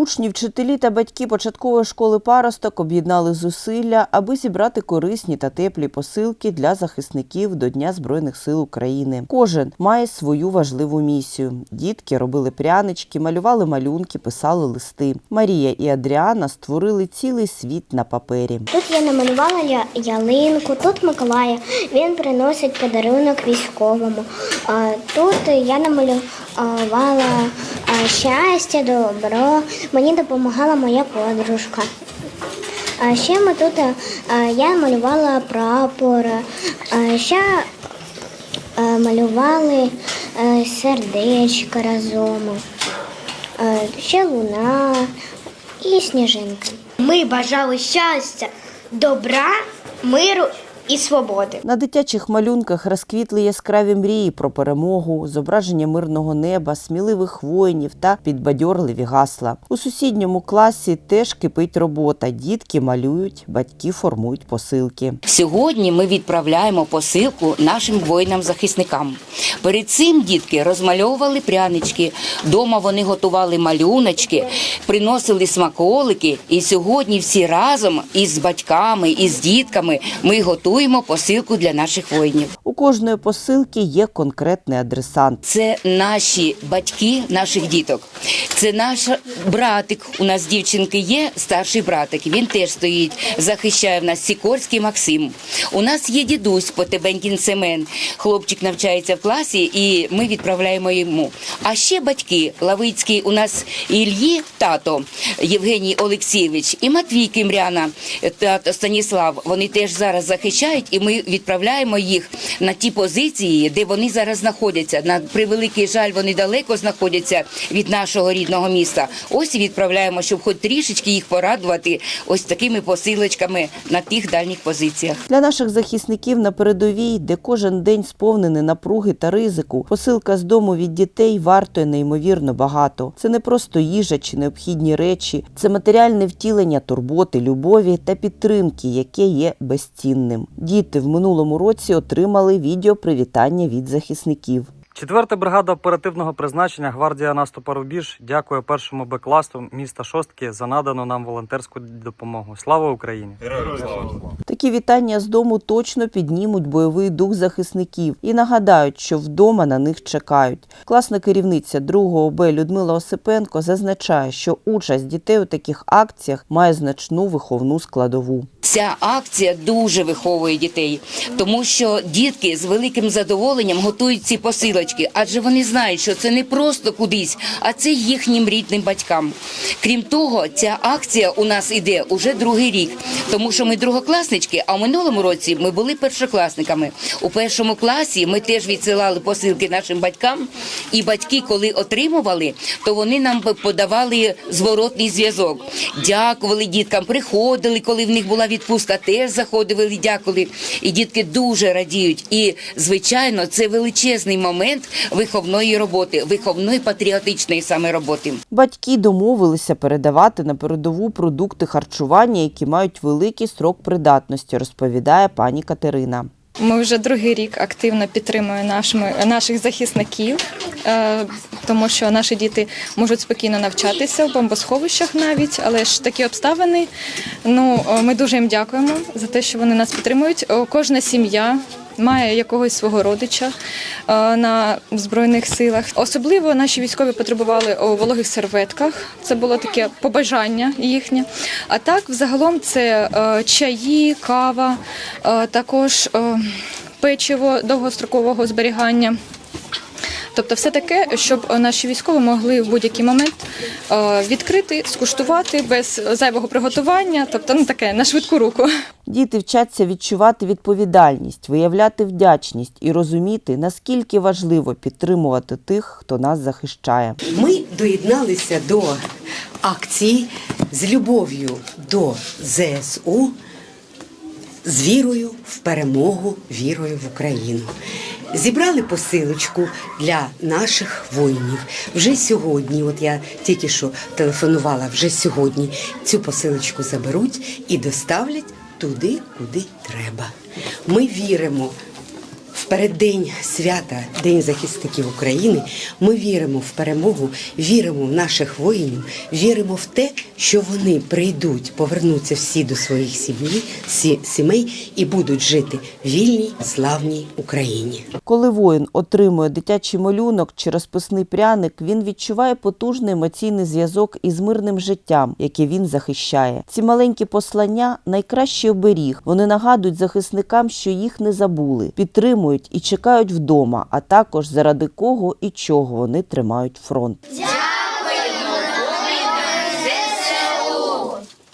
Учні, вчителі та батьки початкової школи паросток об'єднали зусилля, аби зібрати корисні та теплі посилки для захисників до Дня Збройних сил України. Кожен має свою важливу місію. Дітки робили прянички, малювали малюнки, писали листи. Марія і Адріана створили цілий світ на папері. Тут я намалювала ля- ялинку, тут Миколая. Він приносить подарунок військовому. А Тут я намалювала щастя, добро. Мені допомагала моя подружка. А ще ми тут я малювала прапор. Ще малювали а, сердечка разом. Ще луна і сніжинка. Ми бажали щастя, добра, миру і свободи. На дитячих малюнках розквітли яскраві мрії про перемогу, зображення мирного неба, сміливих воїнів та підбадьорливі гасла. У сусідньому класі теж кипить робота. Дітки малюють, батьки формують посилки. Сьогодні ми відправляємо посилку нашим воїнам-захисникам. Перед цим дітки розмальовували прянички. Дома вони готували малюночки, приносили смаколики. І сьогодні всі разом із батьками, із дітками ми готуємо посилку для наших воїнів. У кожної посилки є конкретний адресант. Це наші батьки, наших діток. Це наш братик. У нас дівчинки є, старший братик. Він теж стоїть, захищає в нас Сікорський Максим. У нас є дідусь Потебенькін Семен. Хлопчик навчається в класі, і ми відправляємо йому. А ще батьки Лавицький у нас Ільї, тато Євгеній Олексійович і Матвій Кимряна, тато Станіслав. Вони теж зараз захищають, і ми відправляємо їх на ті позиції, де вони зараз знаходяться. На превеликий жаль, вони далеко знаходяться від нашого рідного міста. Ось і відправляємо, щоб хоч трішечки їх порадувати ось такими посилочками на тих дальніх позиціях. Для наших захисників на передовій, де кожен день сповнений напруги та ризику, посилка з дому від дітей вартує неймовірно багато. Це не просто їжа чи необхідні речі, це матеріальне втілення турботи, любові та підтримки, яке є безцінним. Діти в минулому році отримали відео привітання від захисників. Четверта бригада оперативного призначення гвардія наступу рубіж дякує першому Б-класу міста Шостки за надану нам волонтерську допомогу. Слава Україні! Такі вітання з дому точно піднімуть бойовий дух захисників і нагадають, що вдома на них чекають. Класна керівниця 2 Б Людмила Осипенко зазначає, що участь дітей у таких акціях має значну виховну складову. Ця акція дуже виховує дітей, тому що дітки з великим задоволенням готують ці посилочки, адже вони знають, що це не просто кудись, а це їхнім рідним батькам. Крім того, ця акція у нас іде уже другий рік, тому що ми другокласнички, а в минулому році ми були першокласниками. У першому класі ми теж відсилали посилки нашим батькам, і батьки, коли отримували, то вони нам подавали зворотний зв'язок. Дякували діткам, приходили, коли в них була відпустка, теж заходили, дякували. І дітки дуже радіють. І, звичайно, це величезний момент виховної роботи, виховної патріотичної саме роботи. Батьки домовилися передавати на передову продукти харчування, які мають великий срок придатності, розповідає пані Катерина. Ми вже другий рік активно підтримуємо нашими, наших захисників, е, тому що наші діти можуть спокійно навчатися в бомбосховищах навіть, але ж такі обставини. Ну, ми дуже їм дякуємо за те, що вони нас підтримують. Кожна сім'я. Має якогось свого родича е, на збройних силах. Особливо наші військові потребували у вологих серветках. Це було таке побажання їхнє. А так, взагалом, це е, чаї, кава, е, також печиво довгострокового зберігання. Тобто, все таке, щоб наші військові могли в будь-який момент е, відкрити, скуштувати без зайвого приготування, тобто ну таке на швидку руку. Діти вчаться відчувати відповідальність, виявляти вдячність і розуміти, наскільки важливо підтримувати тих, хто нас захищає. Ми доєдналися до акції з любов'ю до ЗСУ, з вірою в перемогу, вірою в Україну. Зібрали посилочку для наших воїнів. Вже сьогодні, от я тільки що телефонувала, вже сьогодні цю посилочку заберуть і доставлять туди, куди треба. Ми віримо переддень свята, День захисників України, ми віримо в перемогу, віримо в наших воїнів, віримо в те, що вони прийдуть, повернуться всі до своїх сім'ї, сімей і будуть жити в вільній, славній Україні. Коли воїн отримує дитячий малюнок чи розписний пряник, він відчуває потужний емоційний зв'язок із мирним життям, яке він захищає. Ці маленькі послання найкращий оберіг. Вони нагадують захисникам, що їх не забули, підтримують і чекають вдома, а також заради кого і чого вони тримають фронт.